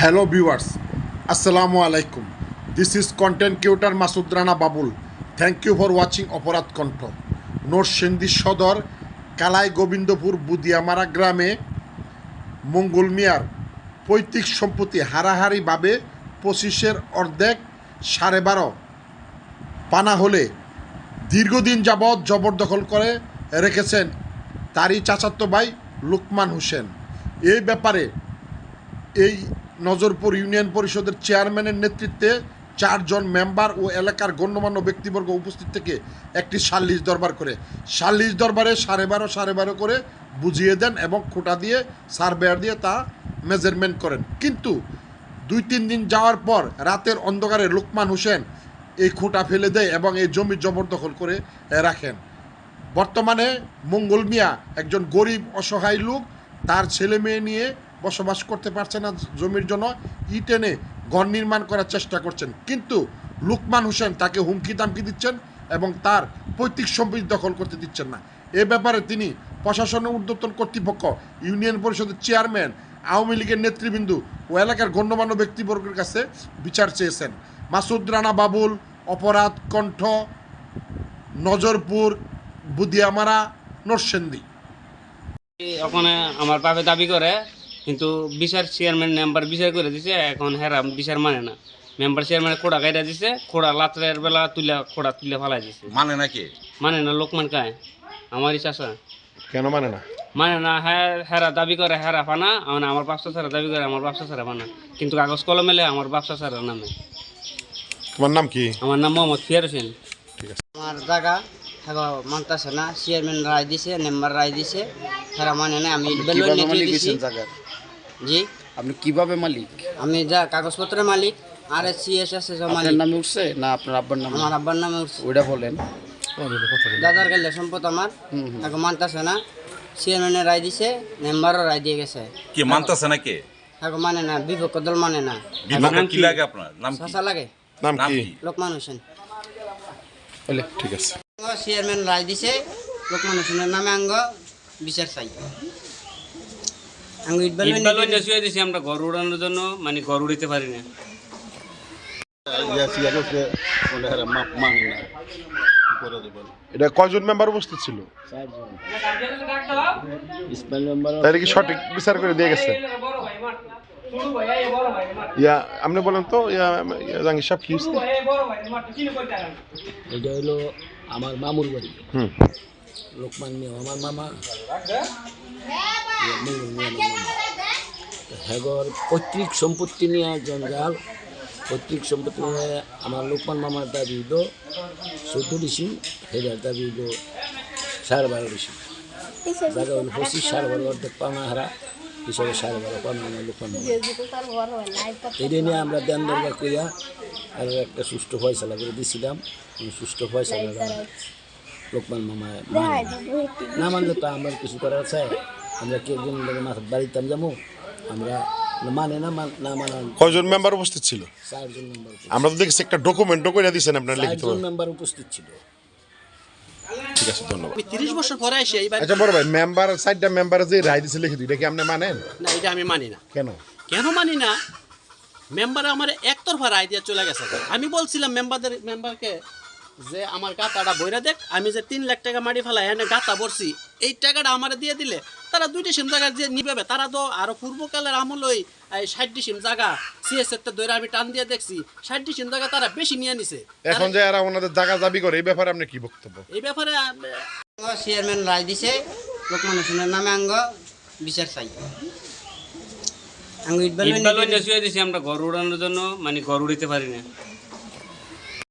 Hello viewers, আসসালামু আলাইকুম। This is content creator Masud Rana Babul. Thank you for watching Aparadh Kantha. Narsingdi সদর কালাই গোবিন্দপুর বুদিয়ামারা গ্রামে মঙ্গল মিয়ার পৈতৃক সম্পত্তি হারাহারিভাবে পঁচিশের অর্ধেক সাড়ে বারো পানা হলে দীর্ঘদিন যাবৎ জবরদখল করে রেখেছেন তারই চাচাতো ভাই লুকমান হোসেন। এই ব্যাপারে এই নজরপুর ইউনিয়ন পরিষদের চেয়ারম্যানের নেতৃত্বে চারজন মেম্বার ও এলাকার গণ্যমান্য ব্যক্তিবর্গ উপস্থিত থেকে একটি সাল্লিশ দরবার করে। সাল্লিশ দরবারে সাড়ে বারো সাড়ে বারো করে বুঝিয়ে দেন এবং খোটা দিয়ে সার্ভেয়ার দিয়ে তা মেজারমেন্ট করেন। কিন্তু দুই, তিন দিন যাওয়ার পর রাতের অন্ধকারে লুকমান হোসেন এই খুঁটা ফেলে দেয় এবং এই জমি জবরদখল করে রাখেন। বর্তমানে মঙ্গল মিয়া একজন গরিব, অসহায় লোক, তার ছেলে মেয়ে নিয়ে বসবাস করতে পারছে না জমির জন্য ইট এনে ঘর নির্মাণ করার চেষ্টা করছেন। কিন্তু লুকমান হোসেন তাকে হুমকি দামকি দিচ্ছেন এবং তার পৈতৃক সম্পত্তি দখল করতে দিচ্ছেন না। এ ব্যাপারে তিনি প্রশাসনের ঊর্ধ্বতন কর্তৃপক্ষ, ইউনিয়ন পরিষদের চেয়ারম্যান, আওয়ামী লীগের নেতৃবৃন্দ ও এলাকার গণ্যমান্য ব্যক্তিবর্গের কাছে বিচার চেয়েছেন। মাসুদ রানা বাবুল, অপরাধ কণ্ঠ, নজরপুর, বুদিয়ামারা নরসেন্দি ওখানে আমার বাপে দাবি করে কিন্তু বিচার চেয়ারম্যান মেম্বার বিচার করে দিছে এখন হেরা বিচার মানে না। মেম্বার চেয়ারম্যান খোড়া গাইরা দিছে খোড়া রাত্রের বেলা তুলে খোড়া তুলে ফালাই দিছে। মানে নাকি মানে না লোকমান কায় আমারই চাষা কেন মানে না? মানে না হ্যাঁ হেরা দাবি করে হেরা ফানা মানে আমার বাপসা ছাড়া দাবি করে আমার বাপসা ছাড়া ফানা। কিন্তু কাগজ কলমে লে আমার বাপসা ছাড়া নামে। তোমার নাম কি? আমার নাম মোহাম্মদ ফিয়ার হোসেন। আমার জায়গা থাকা মানতেছে না। চেয়ারম্যান রায় দিছে মেম্বার রায় দিছে। হেরা মানে না আমি বেলুন নিতে দিছি। জি? আপনি কীভাবে মালিক? আমি যা কাগজপত্রের মালিক আর এস সি এস এস আপনার মালিক। নামে উঠছে না আপনার আব্বার নামে? আমার আব্বার নামে উঠছে। ওইটা বলেন। দাদার গেলে সম্পদ আমার। তাকে মানতেছে না। চেয়ারম্যানের রায় দিছে মেম্বারও রায় দিয়ে গেছে। কি মানতেছে নাকি তাকে মানে না বিপক্ষ দল মানে না। কি লাগে আপনার? নাম কি? শশা লাগে। নাম কি? কি? লোকমান হোসেন। বলে ঠিক আছে। চেয়ারম্যান রায় দিছে লোকমান হোসেনের নামে আঙ্গ বিচার চাই। শুয়ে দিছি আমরা ঘর উড়ানোর জন্য মানে ঘর উড়িতে পারি না। এটা কয়জন মেম্বার উপস্থিত ছিল? তাহলে কি সঠিক বিচার করে দিয়ে গেছে? ইয়া আপনি বলেন তো ইয়া জাহাঙ্গীর সাহেব কি এটা হলো আমার মামুর বাড়ি। হুম। লোকমান মিয়া আমার মামা। হেগর পৈতৃক সম্পত্তি নিয়ে জঞ্জাল, পৈতৃক সম্পত্তি নিয়ে আমার লোকমান মামার দাবি হইল চোদ্দ ডিসিম হেদার দাবি হইল সাড়ে বারো ডিসিম জায়গা হইল পঁচিশ, সাড়ে বারো অর্ধেক পাওনা হারা, হিসাবে সাড়ে বারো পাওনা লোকমান এটা নিয়ে আমরা দেন দরবার করিয়া আর একটা সুষ্ঠু ফয়সালা করে দিছিলাম। সুষ্ঠু ফয়সালা লোকমান মামা। না মানলে তো আমার কিছু করার আছে? আমরা কি একজন লোকের মাথা বাড়িতাম যাব? আমরা মানে না না মানা কয়জন মেম্বার উপস্থিত ছিল? চারজন মেম্বার আমরা তো দেখছি একটা ডকুমেন্টও করে দিয়েছেন আপনার লিখিত মেম্বার উপস্থিত ছিল। ঠিক আছে ধন্যবাদ। আমি তিরিশ বছর পরে এসে এইবার আচ্ছা বড় ভাই মেম্বার সাইডটা মেম্বার যে রায় দিছে লিখিত এটা কি আপনি মানেন? না এটা আমি মানি না। কেন? কেন মানি না? মেম্বার আমার একতরফা রায় দিয়ে চলে গেছে। আমি বলছিলাম মেম্বারদের মেম্বারকে যে আমার গাতাটা বইরা দেখ আমি যে তিন লাখ টাকা মারি ফেলাই এনে গাতা বলছি এই টাকাটা আমার দিয়ে দিলে তারা দুইটি সিম জায়গা যে নিবে তারা তো আরও পূর্বকালের আমলই এই ষাট সিম জায়গা সিএসএর তো দৈরা আমি টান দিয়ে দেখছি ষাট সিম জায়গা তারা বেশি নিয়ে নিছে। এখন যে এরা ওনাদের জায়গা দাবি করে এই ব্যাপারে আপনি কি বক্তব্য? এই ব্যাপারে চেয়ারম্যান রায় দিছে লোকমান হোসেনের নামে আঙ্গ বিচার চাই। আঙ্গ ইটবাল ইটবাল ওইটা দিছি আমরা ঘর উড়ানোর জন্য মানে ঘর উড়িতে পারি না।